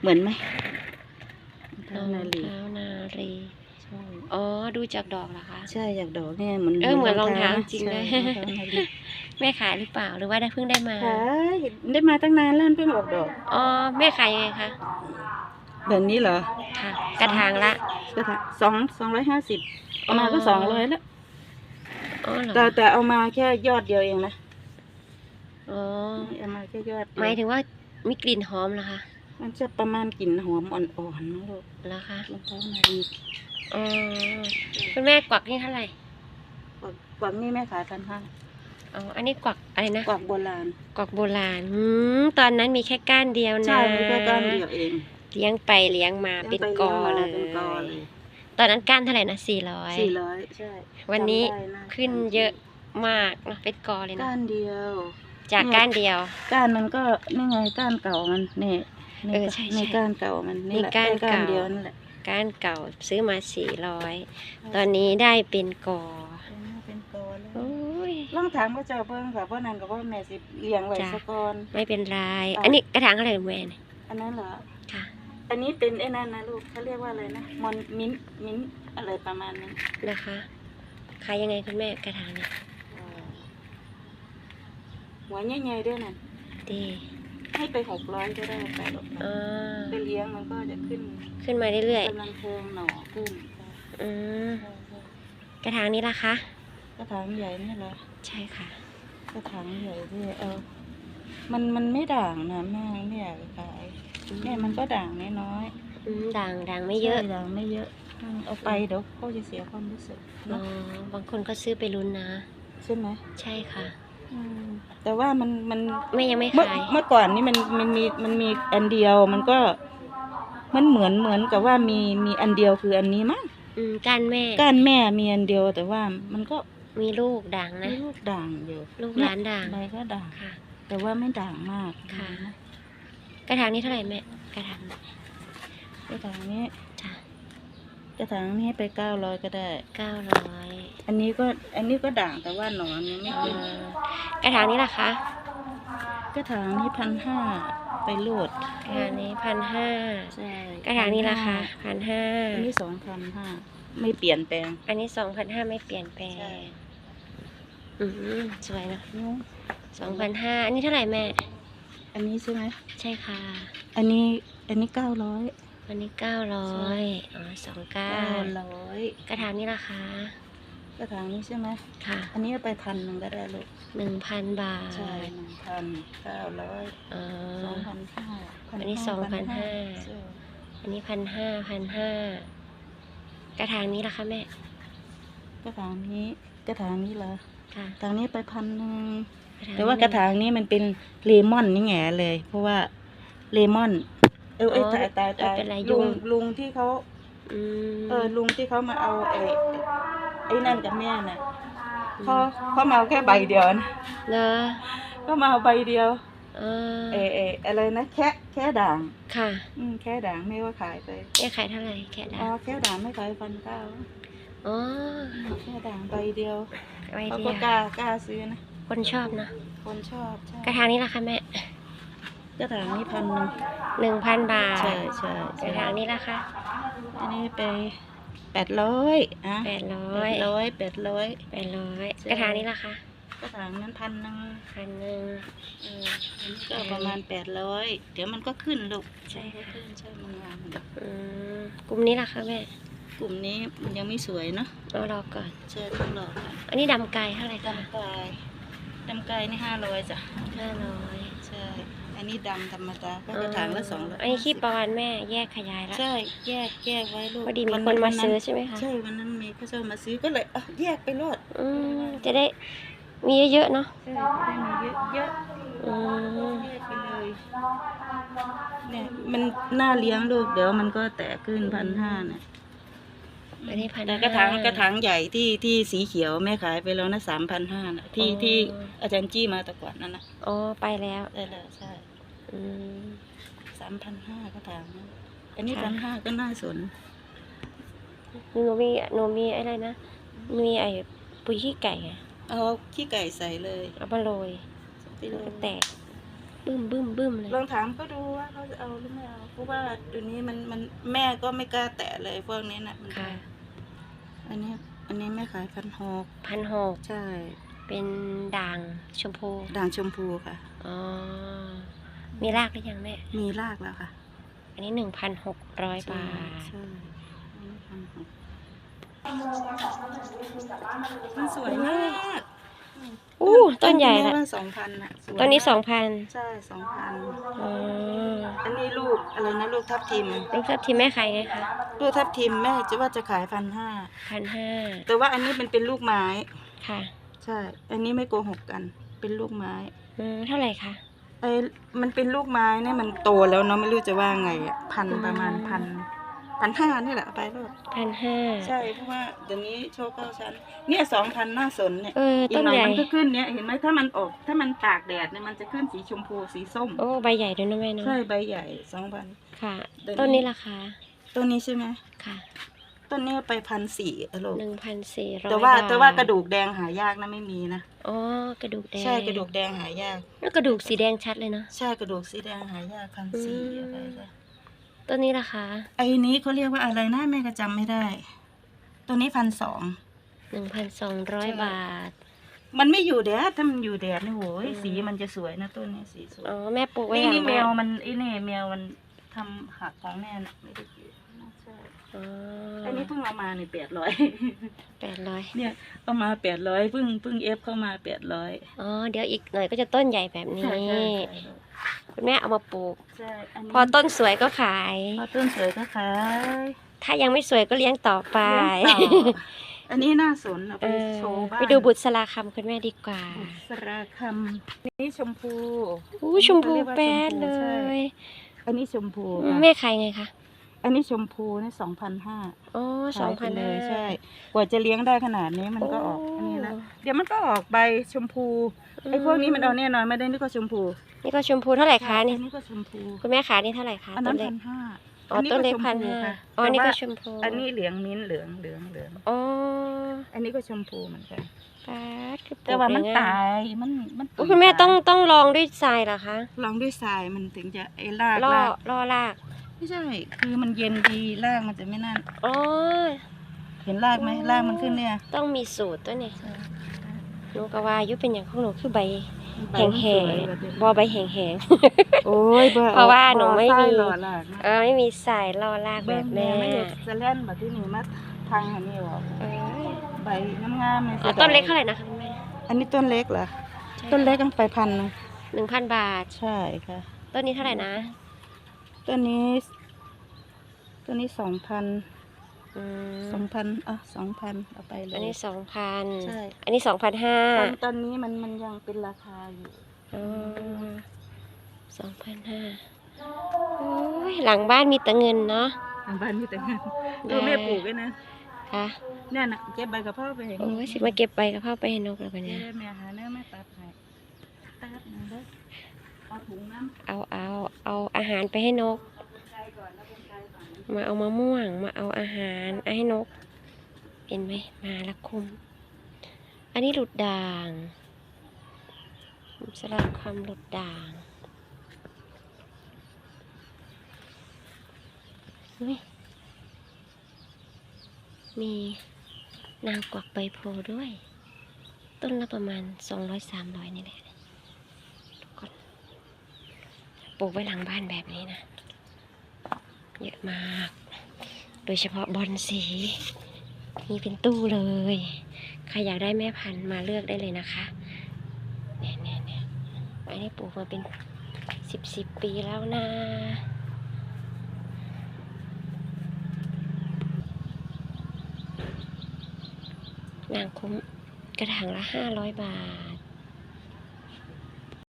เหมือนไหมรองนาลีเท้านารีใช่อ๋อ ดูจากดอกเหรอคะ ใช่อยากดอกเนี่ยเหมือนเออเหมือนรองเท้าจริงด้วยใช่รองเท้านาลีแม่ขายหรือเปล่าหรือว่าได้เพิ่งได้มาขายได้มาตั้งนานแล้วเพิ่งออกดอกอ๋อแม่ขายยังไงคะแบบนี้เหรอค่ะกระถางละก็ถสองสองร้อยห้าสิบเอามาก็สองร้อยแล้วอ๋อเหรอแต่แต่เอามาแค่ยอดเดียวเองนะอ๋อเอามาแค่ยอดเดีวหมายถึงว่ามีกลิ่นหอมเหรอคะ มันจะประมาณกลิ่นหอมอ่อนๆนะลูกเหรอคะรองเท้านาลีอ๋อคุณแม่กวักนี่เท่าไหร่กวักกวักนี่แม่ขายพันห้าอ๋ออันนี้กวักอะไรนะกวักโบราณกวักโบราณอืมตอนนั้นมีแค่ก้านเดียวนะใช่มีแค่ก้านเดียวเองเลี้ยงไปเลี้ยงมาเป็นกอเลยเป็นกอเลยตอนนั้นก้านเท่าไหร่นะสี่ร้อยสี่ร้อยใช่วันนี้จำได้ะขึ้นเยอะมากเนอะเป็นกอเลยนะก้านเดียว จากก้านเดียว ก้านมันก็นี่ไงก้านเก่ามันนี่ เออใช่ใช่นี่ก้านเก่ามันนี่แหละนี่ก้านได้ก้านเก่า เดียวนั่นแหละก้านเก่าซื้อมาสี่ร้อยตอนนี้ได้เป็นกอเป็นกอแล้วโอ้ยลองถามว่าเจ้าเบิ่งค่ะเพราะนั้นก็ว่าแม่สิเลี้ยงไว้จ้ะ สะก่อน ไม่เป็นไรอะอันนี้กระถางอะไรแม่เนี่ยอันนั้นเหรอ ค่ะ อันนี้เป็นไอ้นั่นนะลูกเขาเรียกว่าอะไรนะมอนมิ้นมิ้นอะไรประมาณนั้นนะคะขายยังไงคุณแม่กระถางเนี่ยเออหัวใหญ่ๆด้วยน่ะดี ให้ไปหกร้อยก็ได้ไปหรอกอ่าไปเลี้ยงมันก็จะขึ้นขึ้นมาเรื่อยกำลังเทิงหน่อขึ้นๆอืมกระถางนี้ล่ะคะกระถางใหญ่นี่เหรอใช่ค่ะ กระถางใหญ่ที่เออมันมันไม่ด่างนะแม่ไม่อยากขายแม่มันก็ด่างน้อยอืมด่างด่างๆไม่เยอะใช่ด่างไม่เยอะอืมเอาไปเดี๋ยวเขาจะเสียความรู้สึกอ๋อเนาะบางคนก็ซื้อไปลุ้นนะ ใช่ไหม ใช่ค่ะ อืมแต่ว่ามันมันแม่ยังไม่เมื่อขายเมื่อก่อนนี่มันมันมีมันมีอันเดียวมันก็มันเหมือนเหมือนกับว่ามีมีอันเดียวคืออันนี้มั้งอืมก้านแม่ก้านแม่มีอันเดียวแต่ว่ามันก็มีลูกด่างมีนะ ลูกด่างอยู่ลูกหลานด่างใบก็ด่าง ค่ะ แต่ว่าไม่ด่างมากค่ะนะกระถางนี้เท่าไหร่แม่กระถาง กระถางนี้จ้ะ กระถางนี้ให้ไปเก้าร้อยก็ได้ เก้าร้อยอันนี้ก็อันนี้ก็ด่างแต่ว่าหนอนยังไม่ขึ้นกระถางนี้ล่ะคะกระถางนี้พันห้าไปโลดกระถางนี้พันห้าใช่กระถางนี้ล่ะคะพันห้าอันนี้สองพันห้าไม่เปลี่ยนแปลง อันนี้สองพันห้าไม่เปลี่ยนแปลใช่งอืมสวยเนอะเนอะสองพันห้าอันนี้เท่าไหร่แม่ อันนี้ใช่ไหมใช่ค่ะ อันนี้อันนี้เก้าร้อย อันนี้เก้าร้อยอ๋อสองเก้าเก้าร้อยกระถางนี้ราคากระถางนี้ใช่ไหมค่ะอันนี้เอาไปพันหนึ่งก็ได้ลูกหนึ่งพันบาทใช่หนึ่งพันเก้าร้อยอ๋อ สองพันห้าอันนี้2,500อันนี้พันห้าพันห้ากระถางนี้ล่ะคะแม่กระถางนี้กระถางนี้เหรอค่ะกระถางนี้ไปพันหนึ่งกระถางแต่ว่ากระถางนี้มันเป็นเลมอนนี่แง่เลย เพราะว่าเลมอน เออเอ้ยตายตายตายเป็นไรลุยุ่งงลุงที่เขาอืมเออลุงที่เขามาเอาไอ้ไอ้นั่นกับแม่น่ะเขาเขามาเอาแค่ใบเดียวนะเนอะก็มาเอาใบเดียวเออเออเอออะไรนะแค่แค่ด่าง ค่ะอืมแค่ด่างไม่ว่าขายไปแม่ขายเท่าไหร่แค่ดาอ๋อแค่ด่างไม่ขายพันเก้าอ๋อแค่ด่างใบเดียวไว้เขาเดีก็ยวกล้ากล้าซื้อนะคนชอบนะคนชอบใช่กระถางนี้ล่ะคะแม่ กระถางนี่พันหนึ่งหนึ่งพันบาทใช่ใช่กใช่ระถางนี้ล่ะคะอันนี้ไปแปดร้อยอะแปดร้แปอยดร้อยแปดร้อยแปดร้อยใช่กระถางนี้ล่ะคะกระถางนั้นพันหนึ่งพันหนึ่งเอออันนี้ก็ประมาณแปดร้อยเดี๋ยวมันก็ขึ้นลูกใช่ก็ค่ะขึ้นใช่มันงามอืมกลุ่มนี้ล่ะคะแม่กลุ่มนี้มันยังไม่สวยเนาะเอารอก่อนเชิญต้องรอค่ะอันนี้ดำไกลเท่าไหร่คะดำกายดำกายนี่ห้าร้อยจ้ะห้าร้อยใช่ อันนี้ดำธรรมดาก็กระถางละสองร้อยอันนี้ขี้ปลาวานแม่แยกขยายแล้ว ใช่แยกแยกไว้ลูกพอดีมีวัคนมาวัซื้อใช่ไหมคะ ใช่วันนั้นมีเขาจะมาซื้อก็เลยอะแยกไปรอดอืมจะได้มีเยอะๆเนาะใช่ได้มีเยอะเยอะอืมแยกไปเลยเนี่ยมันน่าเลี้ยงลูกเดี๋ยวมันก็แตกขึ้นพันห้าน่ะ อันนี้พันแต่กระถางกระถางใหญ่ที่ที่สีเขียวแม่ขายไปแล้วนะสามพันห้านะที่ที่อาจารย์จี้มาแต่ก่อนนั่นนะอ๋อไปแล้วได้แล้วใช่อืมสามพันห้ากระถางนะอันนี้ค่ะพันห้าก็น่าสนหนูมีหนูมีอะไรนะมีไอ้ปุ๋ยขี้ไก่อะเอาขี้ไก่ใส่เลยเอามาโรยไปมันเลก็ยแตก บึ้มบึ้มบึ้มเลย ลองถามก็ดูว่าเขาจะเอาหรือไม่เอาเพราะว่าเดี๋ยวนี้มันมันแม่ก็ไม่กล้าแตะเลยพวกนี้นะมันค่ะอันนี้ อันนี้แม่ขายพันหกพันหกใช่เป็นด่างชมพู ด่างชมพูค่ะ อ๋อ มีรากหรือยังแม่ มีรากแล้วค่ะ อันนี้หนึ่งพันหกร้อยบาทใช่อันนี้พันหกมันสวยมาก อู้ต้นใหญ่ละสองพันอะสวยต้นนี้มากสองพันใช่สองพันอ๋ออันนี้ลูกอะไรนะลูกทับทิมลูกทับทิมแม่ขายไงคะลูกทับทิมแม่จะว่าจะขายพันห้าพันห้าแต่ว่าอันนี้มันเป็นลูกไม้ค่ะใช่ อันนี้ไม่โกหกกันเป็นลูกไม้อืมเท่าไหร่คะไอ้มันเป็นลูกไม้เนี่ยมันโตแล้วเนาะไม่รู้จะว่าไงอะพันอืมประมาณพัน พันห้านี่แหละเอาไปลูกพันห้าใช่เพราะว่าเดี๋ยวนี้โชว์เก้าชั้น เนี่ยสองพันหน้าสนเนี่ยเอออีต้กนหน่อยใหญ่มันก็ขึ้นเนี่ยเห็นไหมถ้ามันออกถ้ามันตากแดดเนี่ยมันจะขึ้นสีชมพูสีส้ม โอ้ใบใหญ่ด้วยนะแม่เนาะใช่ใบใหญ่สองพัน ค่ะ เดี๋ยวนี้ ต้นนี้ราคาต้นนี้ใช่ไหมค่ะต้นนี้ไปพันสี่อะลูกหนึ่งพันสี่ร้อยแต่ว่าบทแต่ว่ากระดูกแดงหายากนะไม่มีนะอ๋อกระดูกแดงใช่กระดูกแดงหายาก แล้วกระดูกสีแดงชัดเลยเนาะ ใช่กระดูกสีแดงหายากพันสี่อืม อะไรจ้ะ ต้นนี้ราคาไอ้นี้เขาเรียกว่าอะไรนะแม่ก็จำไม่ได้ ตัวนี้พันสองหนึ่งพันสองร้อยบาท มันไม่อยู่แดดถ้ามันอยู่แดดนี่โหยอืมสีมันจะสวยนะต้นนี้สีสวยอ๋อแม่ปลูกไว้นี่หลันี่งแมบ้าวนมันไอ้นี่แมวมันทำหักของแม่น่ะไม่ได้กินใช่อ๋ออันนี้เพิ่งเอามาในแปดร้อยแปดร้อยเนี่ยเอามาแปดร้อยเพิ่งเพิ่งเอฟเข้ามาแปดร้อยอ๋อเดี๋ยวอีกหน่อยก็จะต้นใหญ่แบบนี้ ใช่ใช่ คุณแม่เอามาปลูก ใช่อันนี้พอต้นสวยก็ขาย พอต้นสวยก็ขายถ้ายังไม่สวยก็เลี้ยงต่อไป เลี้ยงต่ออันนี้น่าสนเอาเอไปอโชว์บ้านไปดูบุตรสลาคำคุณแม่ดีกว่าบุษราคำนี่ชมพูอู้ชมพูแป๊ดเลยอันนี้ชมพูอืมค่ะแม่ขายไงคะ อันนี้ชมพูนี่สองพันห้าอ๋อสองพันเลยใช่ กว่าจะเลี้ยงได้ขนาดนี้มันก็ออกโอ้อันนี้แล้วเดี๋ยวมันก็ออกใบชมพูไอ้พวกนี้มันเอาแน่นอนไม่ได้นี่ก็ชมพู นี่ก็ชมพูเท่าไหร่คะนี่อันนี้ก็ชมพูคุณแม่ขายนี่เท่าไหร่คะอันต้นั้นนเล็พักนห้าอ๋อต้นเล็กพันห้าอ๋อนี่ก็ชมพู อันนี้เหลืองมิ้นท์เหลืองเหลืองเหลืองอ๋ออันนี้ก็ชมพูเหมือนกันป๊าดคือปลูกแต่ว่ามันได้ง่ตายมันมันอุ๊ยคุณแม่ต้องต้องลองด้วยทรายเหรอคะลองด้วยทรายมันถึงจะไอ้รากล่อรากล่อราก ไม่ใช่ คือมันเย็นดีรากมันจะไม่นั่น อ๋อ เห็นรากไหมรากมันขึ้นเนี่ย ต้องมีสูตรตัวนี่หนูก็ว่าอยุเป็นอย่างของหนูคือใบใบแห้งมันแหสงวยแบบนี้บอใบแห้งแหงโอ้ยบ่เพราะว่าหนูไม่มีบ่ใส่หล่อหลากนะเออไม่มีสายล่อรากแบเบิ่งบแม่แม่ไม่ได้จะเล่นแบบที่นี่มาทางอันนี้หรอกเอ้ยใบงามๆเลยอ๋อต้นเล็กเท่าไหร่นะคะคุณแม่อันนี้ต้นเล็กเหรอต้นเล็กต้องไปพันหนึ่งหนึ่งพันบาทใช่ค่ะต้นนี้เท่าไหร่นะ ต้นนี้ต้นนี้สองพันอืมสองพันอะสองพันเอาไปเลยอันนี้สองพันใช่ อันนี้สองพันห้าตอนตอนนี้มันมันยังเป็นราคาอยู่ สองพันห้าโอ้ยหลังบ้านมีแต่เงินเนาะ ทางบ้านมีแต่เงินได้ ดูแม่ปลูกไว้นะค่ะเนี่ยนะเก็บใบกระเพราไปให้โอ้ยสิมาเก็บไปกับพ่อไปให้นกแล้วปะเนี่เนี่ยยแม่หาเนื้อแม่ตัดให้ตัดหนึ่งเด้อ เอาถุงน้ำเอาเอาเอาอาหารไปให้นกมาเอามะม่วง มาเอาอาหารให้นกเห็นไหมมาและคุม อันนี้หลุดด่างสลับคำหลุดด่างอุ๊ยมีนางกวักใบโพด้วย ต้นละประมาณสองร้อยสามร้อยนี่แหละ ทุกคน ปลูกไว้หลังบ้านแบบนี้นะ เยอะมาก โดยเฉพาะบอนสีนี่เป็นตู้เลย ใครอยากได้แม่พันธุ์มาเลือกได้เลยนะคะเนี่ยเนี่ยเนี่ยอันนี้ปลูกมาเป็นสิบสิบปีแล้วนะนางคุ้มกระถางละห้าร้อยบาท